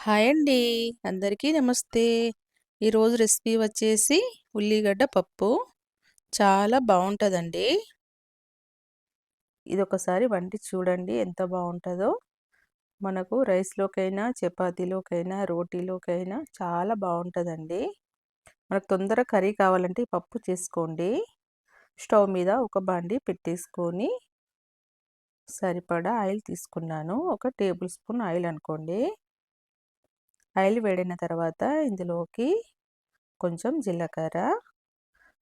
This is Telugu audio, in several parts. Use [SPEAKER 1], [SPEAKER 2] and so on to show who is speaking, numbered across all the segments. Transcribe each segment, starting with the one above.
[SPEAKER 1] హాయ్ అండి. అందరికీ నమస్తే. ఈరోజు రెసిపీ వచ్చేసి ఉల్లిగడ్డ పప్పు. చాలా బాగుంటుందండి ఇది ఒకసారి వంటి చూడండి ఎంత బాగుంటుందో మనకు రైస్లోకైనా చపాతీలోకైనా రోటీలోకైనా చాలా బాగుంటుందండి మనకు తొందర కర్రీ కావాలంటే పప్పు చేసుకోండి. స్టవ్ మీద ఒక బండి పెట్టేసుకొని సరిపడా ఆయిల్ తీసుకున్నాను. ఒక టేబుల్ స్పూన్ ఆయిల్ అనుకోండి. ఆయిల్ వేడిన తర్వాత ఇందులోకి కొంచెం జీలకర్ర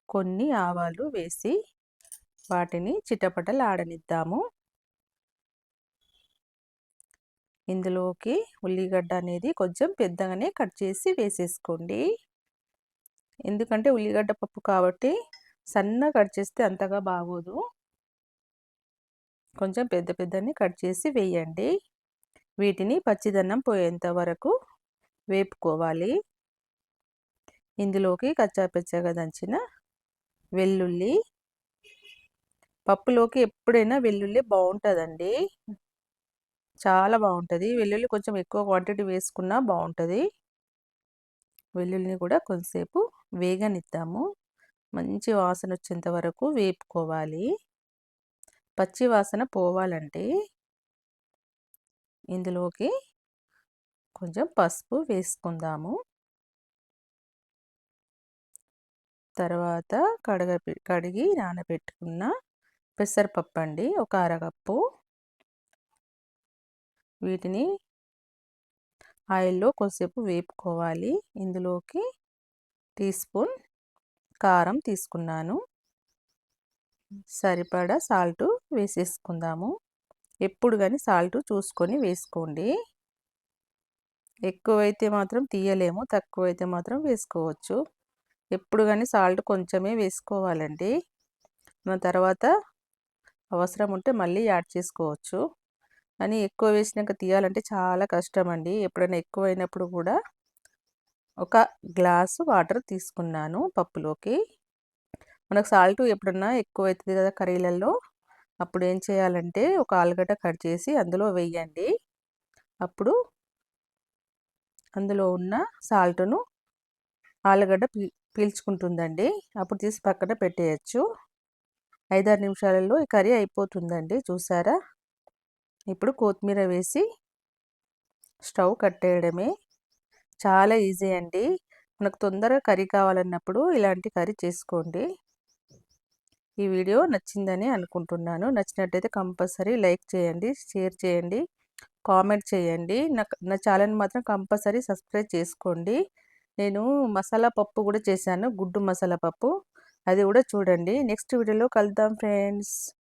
[SPEAKER 1] కొన్ని ఆవాలు వేసి వాటిని చిటపటలు ఆడనిద్దాము ఇందులోకి ఉల్లిగడ్డ అనేది కొంచెం పెద్దగానే కట్ చేసి వేసేసుకోండి. ఎందుకంటే ఉల్లిగడ్డ పప్పు కాబట్టి సన్న కట్ చేస్తే అంతగా బాగోదు. కొంచెం పెద్ద పెద్దని కట్ చేసి వేయండి. వీటిని పచ్చిదన్నం పోయేంత వరకు వేపుకోవాలి. ఇందులోకి కచ్చాపెచ్చగా దంచిన వెల్లుల్లి పప్పులోకి ఎప్పుడైనా వెల్లుల్లి బాగుంటుందండి. చాలా బాగుంటుంది. వెల్లుల్లి కొంచెం ఎక్కువ క్వాంటిటీ వేసుకున్నా బాగుంటుంది. వెల్లుల్లిని కూడా కొంతసేపు వేగనిద్దాము. మంచి వాసన వచ్చేంత వరకు వేపుకోవాలి. పచ్చి వాసన పోవాలంటే ఇందులోకి కొంచెం పసుపు వేసుకుందాము. తర్వాత కడగ కడిగి నానబెట్టుకున్న పెసరపప్పు అండి ఒక అరకప్పు. వీటిని ఆయిల్లో కొద్దిసేపు వేపుకోవాలి. ఇందులోకి టీ స్పూన్ కారం తీసుకున్నాను. సరిపడా సాల్ట్ వేసేసుకుందాము. ఎప్పుడు కానీ సాల్ట్ చూసుకొని వేసుకోండి. ఎక్కువైతే మాత్రం తీయలేము తక్కువైతే మాత్రం వేసుకోవచ్చు. ఎప్పుడు కానీ సాల్ట్ కొంచెమే వేసుకోవాలండి. తర్వాత అవసరం ఉంటే మళ్ళీ యాడ్ చేసుకోవచ్చు. కానీ ఎక్కువ వేసినాక తీయాలంటే చాలా కష్టం అండి ఎప్పుడైనా ఎక్కువైనప్పుడు కూడా ఒక గ్లాసు వాటర్ తీసుకున్నాను పప్పులోకి. మనకు సాల్ట్ ఎప్పుడన్నా ఎక్కువ అవుతుంది కదా కర్రీలలో అప్పుడు ఏం చేయాలంటే ఒక ఆలుగడ్డ కట్ చేసి అందులో వేయండి. అప్పుడు అందులో ఉన్న సాల్ట్ను ఆలుగడ్డ పీ పీల్చుకుంటుందండి. అప్పుడు తీసి పక్కన పెట్టేయచ్చు. ఐదారు నిమిషాలలో ఈ కర్రీ అయిపోతుందండి. చూసారా? ఇప్పుడు కొత్తిమీర వేసి స్టవ్ కట్టేయడమే. చాలా ఈజీ అండి. మనకు తొందరగా కర్రీ కావాలన్నప్పుడు ఇలాంటి కర్రీ చేసుకోండి. ఈ వీడియో నచ్చిందని అనుకుంటున్నాను. నచ్చినట్టయితే కంపల్సరీ లైక్ చేయండి షేర్ చేయండి. కామెంట్ చేయండి. నాకు నా ఛానల్ మాత్రం కంపల్సరీ సబ్స్క్రైబ్ చేసుకోండి. నేను మసాలా పప్పు కూడా చేశాను. గుడ్డు మసాలా పప్పు. అది కూడా చూడండి. నెక్స్ట్ వీడియోలో కలుద్దాం ఫ్రెండ్స్.